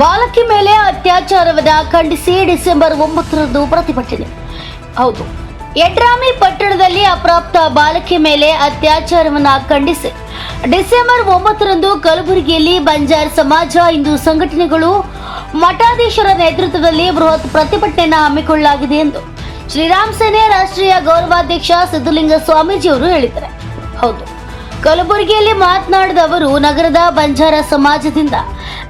ಬಾಲಕಿ ಮೇಲೆ ಅತ್ಯಾಚಾರವನ್ನ ಖಂಡಿಸಿ ಡಿಸೆಂಬರ್ ಒಂಬತ್ತರಂದು ಪ್ರತಿಭಟನೆ. ಹೌದು ಯಡ್ರಾಮಿ ಪಟ್ಟಣದಲ್ಲಿ ಅಪ್ರಾಪ್ತ ಬಾಲಕಿ ಮೇಲೆ ಅತ್ಯಾಚಾರವನ್ನು ಖಂಡಿಸಿ ಡಿಸೆಂಬರ್ ಒಂಬತ್ತರಂದು ಕಲಬುರಗಿಯಲ್ಲಿ ಬಂಜಾರ್ ಸಮಾಜ ಹಿಂದೂ ಸಂಘಟನೆಗಳು ಮಠಾಧೀಶರ ನೇತೃತ್ವದಲ್ಲಿ ಬೃಹತ್ ಪ್ರತಿಭಟನೆಯನ್ನು ಹಮ್ಮಿಕೊಳ್ಳಲಾಗಿದೆ ಎಂದು ಶ್ರೀರಾಮ್ ಸೇನೆ ರಾಷ್ಟ್ರೀಯ ಗೌರವಾಧ್ಯಕ್ಷ ಸಿದ್ದಲಿಂಗ ಸ್ವಾಮೀಜಿಯವರು ಹೇಳಿದ್ದಾರೆ. ಹೌದು ಕಲಬುರಗಿಯಲ್ಲಿ ಮಾತನಾಡಿದ ಅವರು, ನಗರದ ಬಂಜಾರ ಸಮಾಜದಿಂದ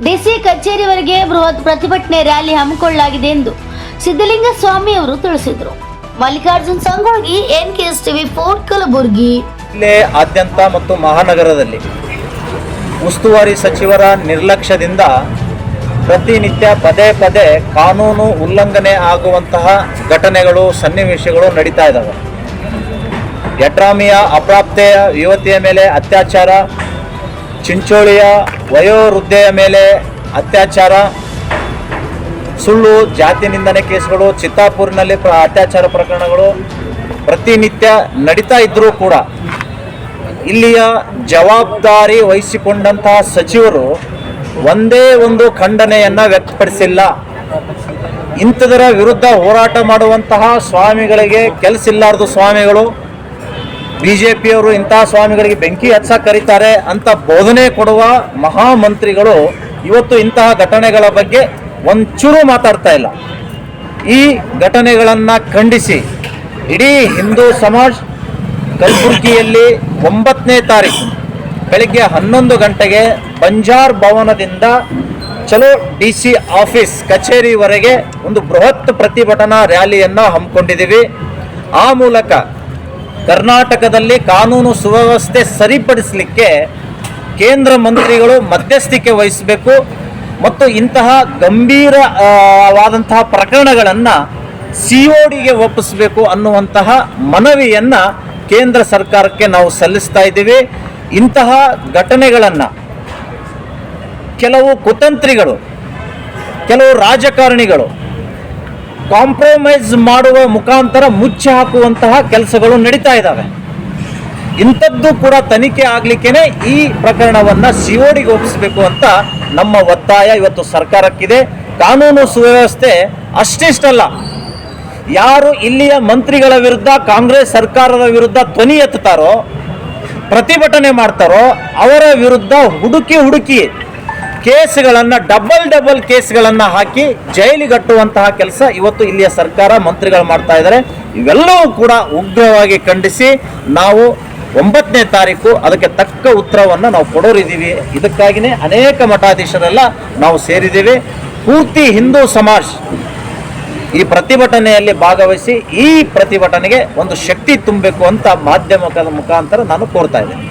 ಡಿಸಿ ಕಚೇರಿವರೆಗೆ ಬೃಹತ್ ಪ್ರತಿಭಟನೆ ರ್ಯಾಲಿ ಹಮ್ಮಿಕೊಳ್ಳಲಾಗಿದೆ ಎಂದು ಸಿದ್ದಲಿಂಗ ಸ್ವಾಮಿ ಅವರು ತಿಳಿಸಿದರು. Mallikarjun Sangogi N K S TV four, Kalaburagi. ಆದ್ಯಂತ ಮತ್ತು ಮಹಾನಗರದಲ್ಲಿ ಉಸ್ತುವಾರಿ ಸಚಿವರ ನಿರ್ಲಕ್ಷ್ಯದಿಂದ ಪ್ರತಿನಿತ್ಯ ಪದೇ ಪದೇ ಕಾನೂನು ಉಲ್ಲಂಘನೆ ಆಗುವಂತಹ ಘಟನೆಗಳು, ಸನ್ನಿವೇಶಗಳು ನಡೀತಾ ಇದ್ದಾವೆ ಯಡ್ರಾಮಿಯ ಅಪ್ರಾಪ್ತೆಯ ಯುವತಿಯ ಮೇಲೆ ಅತ್ಯಾಚಾರ, ಚಿಂಚೋಳಿಯ ವಯೋವೃದ್ಧೆಯ ಮೇಲೆ ಅತ್ಯಾಚಾರ, ಸುಳ್ಳು ಜಾತಿ ನಿಂದನೆ ಕೇಸ್ಗಳು, ಚಿತ್ತಾಪುರ್ನಲ್ಲಿ ಪ್ರ, ಅತ್ಯಾಚಾರ ಪ್ರಕರಣಗಳು ಪ್ರತಿನಿತ್ಯ ನಡೀತಾ ಇದ್ದರೂ ಕೂಡ ಇಲ್ಲಿಯ ಜವಾಬ್ದಾರಿ ವಹಿಸಿಕೊಂಡಂತಹ ಸಚಿವರು ಒಂದೇ ಒಂದು ಖಂಡನೆಯನ್ನ ವ್ಯಕ್ತಪಡಿಸಿಲ್ಲ. ಇಂಥದರ ವಿರುದ್ಧ ಹೋರಾಟ ಮಾಡುವಂತಹ ಸ್ವಾಮಿಗಳಿಗೆ ಕೆಲಸ ಇಲ್ಲಾರದು ಸ್ವಾಮಿಗಳು. ಬಿ ಜೆ ಪಿಯವರು ಇಂತಹ ಸ್ವಾಮಿಗಳಿಗೆ ಬೆಂಕಿ ಹಚ್ಚಕ್ಕೆ ಕರೀತಾರೆ ಅಂತ ಬೋಧನೆ ಕೊಡುವ ಮಹಾಮಂತ್ರಿಗಳು ಇವತ್ತು ಇಂತಹ ಘಟನೆಗಳ ಬಗ್ಗೆ ಒಂಚೂರು ಮಾತಾಡ್ತಾ ಇಲ್ಲ. ಈ ಘಟನೆಗಳನ್ನು ಖಂಡಿಸಿ, ಇಡೀ ಹಿಂದೂ ಸಮಾಜ್ ಕಲಬುರಗಿಯಲ್ಲಿ ಒಂಬತ್ತನೇ ತಾರೀಕು ಬೆಳಿಗ್ಗೆ ಹನ್ನೊಂದು ಗಂಟೆಗೆ ಬಂಜಾರ್ ಭವನದಿಂದ ಚಲೋ ಡಿ ಸಿ ಆಫೀಸ್ ಕಚೇರಿವರೆಗೆ ಒಂದು ಬೃಹತ್ ಪ್ರತಿಭಟನಾ ರ್ಯಾಲಿಯನ್ನು ಹಮ್ಮಿಕೊಂಡಿದ್ದೀವಿ. ಆ ಮೂಲಕ ಕರ್ನಾಟಕದಲ್ಲಿ ಕಾನೂನು ಸುವ್ಯವಸ್ಥೆ ಸರಿಪಡಿಸಲಿಕ್ಕೆ ಕೇಂದ್ರ ಮಂತ್ರಿಗಳು ಮಧ್ಯಸ್ಥಿಕೆ ವಹಿಸಬೇಕು ಮತ್ತು ಇಂತಹ ಗಂಭೀರವಾದಂತಹ ವಾದಂತಹ ಪ್ರಕರಣಗಳನ್ನು ಸಿ ಒ ಡಿಗೆ ಒಪ್ಪಿಸಬೇಕು ಅನ್ನುವಂತಹ ಮನವಿಯನ್ನು ಕೇಂದ್ರ ಸರ್ಕಾರಕ್ಕೆ ನಾವು ಸಲ್ಲಿಸ್ತಾ ಇದ್ದೀವಿ. ಇಂತಹ ಘಟನೆಗಳನ್ನು ಕೆಲವು ಕುತಂತ್ರಿಗಳು, ಕೆಲವು ರಾಜಕಾರಣಿಗಳು ಕಾಂಪ್ರಮೈಸ್ ಮಾಡುವ ಮುಖಾಂತರ ಮುಚ್ಚಿ ಹಾಕುವಂತಹ ಕೆಲಸಗಳು ನಡೀತಾ ಇದ್ದಾವೆ. ಇಂಥದ್ದು ಕೂಡ ತನಿಖೆ ಆಗ್ಲಿಕ್ಕೇನೆ ಈ ಪ್ರಕರಣವನ್ನ ಸಿಒಡಿಗೆ ಒಪ್ಪಿಸಬೇಕು ಅಂತ ನಮ್ಮ ಒತ್ತಾಯ ಇವತ್ತು ಸರ್ಕಾರಕ್ಕಿದೆ. ಕಾನೂನು ಸುವ್ಯವಸ್ಥೆ ಅಷ್ಟಿಷ್ಟಲ್ಲ. ಯಾರು ಇಲ್ಲಿಯ ಮಂತ್ರಿಗಳ ವಿರುದ್ಧ, ಕಾಂಗ್ರೆಸ್ ಸರ್ಕಾರದ ವಿರುದ್ಧ ಧ್ವನಿ ಎತ್ತುತ್ತಾರೋ, ಪ್ರತಿಭಟನೆ ಮಾಡ್ತಾರೋ, ಅವರ ವಿರುದ್ಧ ಹುಡುಕಿ ಹುಡುಕಿ ಕೇಸ್ಗಳನ್ನು, ಡಬಲ್ ಡಬಲ್ ಕೇಸ್ಗಳನ್ನು ಹಾಕಿ ಜೈಲಿಗಟ್ಟುವಂತಹ ಕೆಲಸ ಇವತ್ತು ಇಲ್ಲಿಯ ಸರ್ಕಾರ ಮಂತ್ರಿಗಳು ಮಾಡ್ತಾ ಇದ್ದಾರೆ. ಇವೆಲ್ಲವೂ ಕೂಡ ಉಗ್ರವಾಗಿ ಖಂಡಿಸಿ ನಾವು ಒಂಬತ್ತನೇ ತಾರೀಕು ಅದಕ್ಕೆ ತಕ್ಕ ಉತ್ತರವನ್ನು ನಾವು ಕೊಡೋರಿದ್ದೀವಿ ಇದಕ್ಕಾಗಿಯೇ ಅನೇಕ ಮಠಾಧೀಶರೆಲ್ಲ ನಾವು ಸೇರಿದ್ದೀವಿ. ಪೂರ್ತಿ ಹಿಂದೂ ಸಮಾಜ್ ಈ ಪ್ರತಿಭಟನೆಯಲ್ಲಿ ಭಾಗವಹಿಸಿ ಈ ಪ್ರತಿಭಟನೆಗೆ ಒಂದು ಶಕ್ತಿ ತುಂಬಬೇಕು ಅಂತ ಮಾಧ್ಯಮದ ಮುಖಾಂತರ ನಾನು ಕೋರ್ತಾ ಇದ್ದೇನೆ.